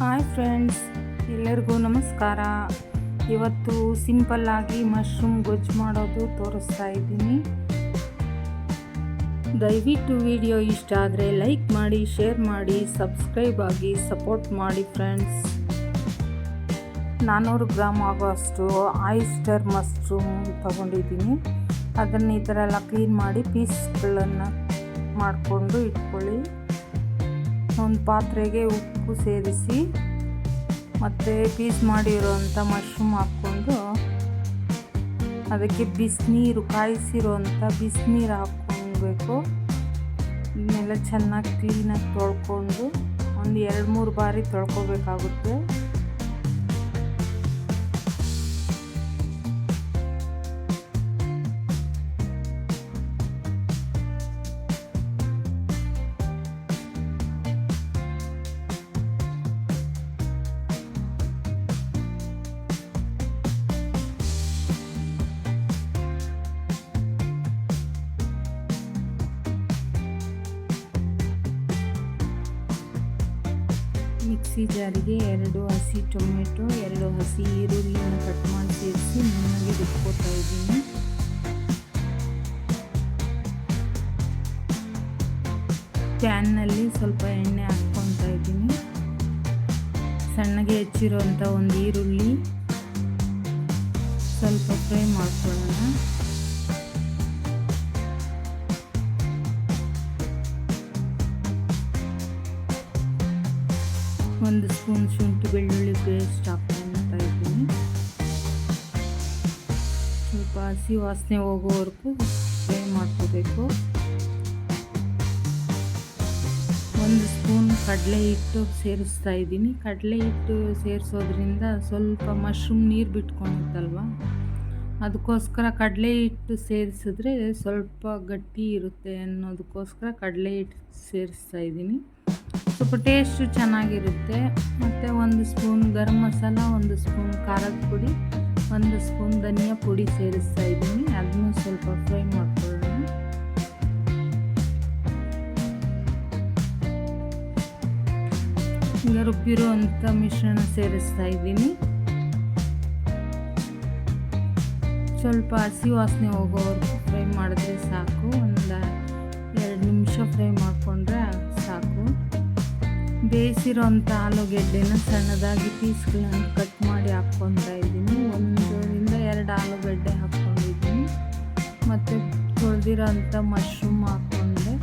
Hi friends, ಎಲ್ಲರಿಗೂ ನಮಸ್ಕಾರ. ಇವತ್ತು ಸಿಂಪಲ್ಲಾಗಿ ಮಶ್ರೂಮ್ ಗೊಜ್ಜು ಮಾಡೋದು ತೋರಿಸ್ತಾ ಇದ್ದೀನಿ. ದಯವಿಟ್ಟು ವಿಡಿಯೋ ಇಷ್ಟ ಆದರೆ ಲೈಕ್ ಮಾಡಿ, ಶೇರ್ ಮಾಡಿ, ಸಬ್ಸ್ಕ್ರೈಬ್ ಆಗಿ ಸಪೋರ್ಟ್ ಮಾಡಿ ಫ್ರೆಂಡ್ಸ್. ನಾನ್ನೂರು ಗ್ರಾಮ್ ಆಗುವಷ್ಟು ಆಯಿಸ್ಟರ್ ಮಶ್ರೂಮ್ ತಗೊಂಡಿದ್ದೀನಿ. ಅದನ್ನು ಈ ಥರ ಎಲ್ಲ ಕ್ಲೀನ್ ಮಾಡಿ ಪೀಸ್ಗಳನ್ನು ಮಾಡಿಕೊಂಡು ಇಟ್ಕೊಳ್ಳಿ. ಒಂದು ಪಾತ್ರೆಗೆ ಉಪ್ಪು ಸೇರಿಸಿ ಮತ್ತು ಪೀಸ್ ಮಾಡಿರೋವಂಥ ಮಶ್ರೂಮ್ ಹಾಕ್ಕೊಂಡು ಅದಕ್ಕೆ ಬಿಸಿನೀರು, ಕಾಯಿಸಿರೋವಂಥ ಬಿಸಿನೀರು ಹಾಕ್ಕೊಬೇಕು. ಇದನ್ನೆಲ್ಲ ಚೆನ್ನಾಗಿ ಕ್ಲೀನಾಗಿ ತೊಳ್ಕೊಂಡು ಒಂದು ಎರಡು ಮೂರು ಬಾರಿ ತೊಳ್ಕೊಬೇಕಾಗುತ್ತೆ. ಮಿಕ್ಸಿ ಜಾರಿಗೆ ಎರಡು ಹಸಿ ಟೊಮೆಟೊ, ಎರಡು ಹಸಿ ಈರುಳ್ಳಿಯನ್ನು ಕಟ್ ಮಾಡಿ ಸೇರಿಸಿ ನುಣ್ಣಗೆ ರುಬ್ಕೋತಾ ಇದ್ದೀನಿ. ಪ್ಯಾನ್ನಲ್ಲಿ ಸ್ವಲ್ಪ ಎಣ್ಣೆ ಹಾಕ್ಕೊತಾ ಇದ್ದೀನಿ. ಸಣ್ಣಗೆ ಹೆಚ್ಚಿರುವಂಥ ಒಂದು ಈರುಳ್ಳಿ ಒಂದು ಸ್ಪೂನ್ ಶುಂಠಿ ಬೆಳ್ಳುಳ್ಳಿ ಪೇಸ್ಟ್ ಹಾಕ್ತಾ ಇದ್ದೀನಿ. ಸ್ವಲ್ಪ ಹಸಿ ವಾಸನೆ ಹೋಗೋವರೆಗೂ ಫ್ರೈ ಮಾಡ್ಕೋಬೇಕು. ಒಂದು ಸ್ಪೂನ್ ಕಡಲೆ ಹಿಟ್ಟು ಸೇರಿಸ್ತಾ ಇದ್ದೀನಿ. ಕಡಲೆ ಹಿಟ್ಟು ಸೇರಿಸೋದ್ರಿಂದ ಸ್ವಲ್ಪ ಮಶ್ರೂಮ್ ನೀರು ಬಿಟ್ಕೊಂಡಿತ್ತಲ್ವ? ಅದಕ್ಕೋಸ್ಕರ ಕಡಲೆ ಹಿಟ್ಟು ಸೇರಿಸಿದ್ರೆ ಸ್ವಲ್ಪ ಗಟ್ಟಿ ಇರುತ್ತೆ ಅನ್ನೋದಕ್ಕೋಸ್ಕರ ಕಡಲೆ ಹಿಟ್ಟು ಸೇರಿಸ್ತಾ ಇದ್ದೀನಿ. ಸ್ವಲ್ಪ ಟೇಸ್ಟು ಚೆನ್ನಾಗಿರುತ್ತೆ. ಮತ್ತು ಒಂದು ಸ್ಪೂನ್ ಗರಂ ಮಸಾಲ, ಒಂದು ಸ್ಪೂನ್ ಖಾರದ ಪುಡಿ, ಒಂದು ಸ್ಪೂನ್ ಧನಿಯಾ ಪುಡಿ ಸೇರಿಸ್ತಾ ಇದ್ದೀನಿ. ಅದನ್ನು ಸ್ವಲ್ಪ ಫ್ರೈ ಮಾಡ್ಕೊಳ್ಳೋಣ. ಈಗ ರುಬ್ಬಿರೋ ಅಂಥ ಮಿಶ್ರಣ ಸೇರಿಸ್ತಾ ಇದ್ದೀನಿ. ಸ್ವಲ್ಪ ಹಸಿ ವಾಸನೆ ಹೋಗೋವರೆಗೂ ಫ್ರೈ ಮಾಡಿದ್ರೆ ಸಾಕು. ಒಂದು ಎರಡು ನಿಮಿಷ ಫ್ರೈ ಸಾಕು ಬೇಯಿಸಿರೋಂಥ ಆಲೂಗೆಡ್ಡೆನ ಸಣ್ಣದಾಗಿ ಪೀಸ್ಗಳನ್ನು ಕಟ್ ಮಾಡಿ ಹಾಕ್ಕೊತಾ ಇದ್ದೀನಿ. ಒಂದರಿಂದ ಎರಡು ಆಲೂಗಡ್ಡೆ ಹಾಕ್ಕೊಂಡಿದ್ದೀನಿ. ಮತ್ತು ತೊಳೆದಿರೋಂಥ ಮಶ್ರೂಮ್ ಹಾಕ್ಕೊಂಡೆ.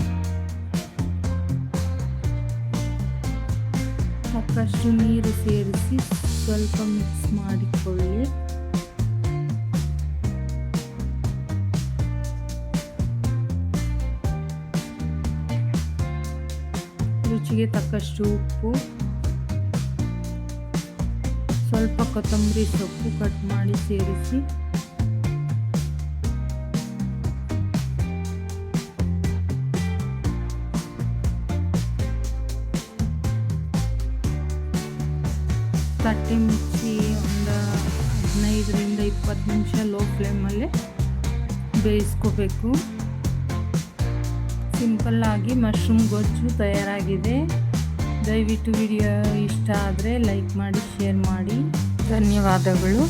ಸಾಕಷ್ಟು ನೀರು ಸೇರಿಸಿ ಸ್ವಲ್ಪ ಮಿಕ್ಸ್ ಮಾಡಿಕೊಳ್ಳಿ. ರುಚಿಗೆ ತಕ್ಕಷ್ಟು ಉಪ್ಪು. ಸ್ವಲ್ಪ ಕೊತ್ತಂಬರಿ ಸೊಪ್ಪು ಕಟ್ ಮಾಡಿ ಸೇರಿಸಿ. ತಟ್ಟೆ ಮುಚ್ಚಿ ಒಂದು ಹದಿನೈದರಿಂದ ಇಪ್ಪತ್ತು ನಿಮಿಷ ಲೋ ಫ್ಲೇಮಲ್ಲೇ ಬೇಯಿಸ್ಕೋಬೇಕು. ಸಿಂಪಲ್ಲಾಗಿ ಮಶ್ರೂಮ್ ಗೊಜ್ಜು ತಯಾರಾಗಿದೆ. ದಯವಿಟ್ಟು ವಿಡಿಯೋ ಇಷ್ಟ ಆದರೆ ಲೈಕ್ ಮಾಡಿ ಶೇರ್ ಮಾಡಿ. ಧನ್ಯವಾದಗಳು.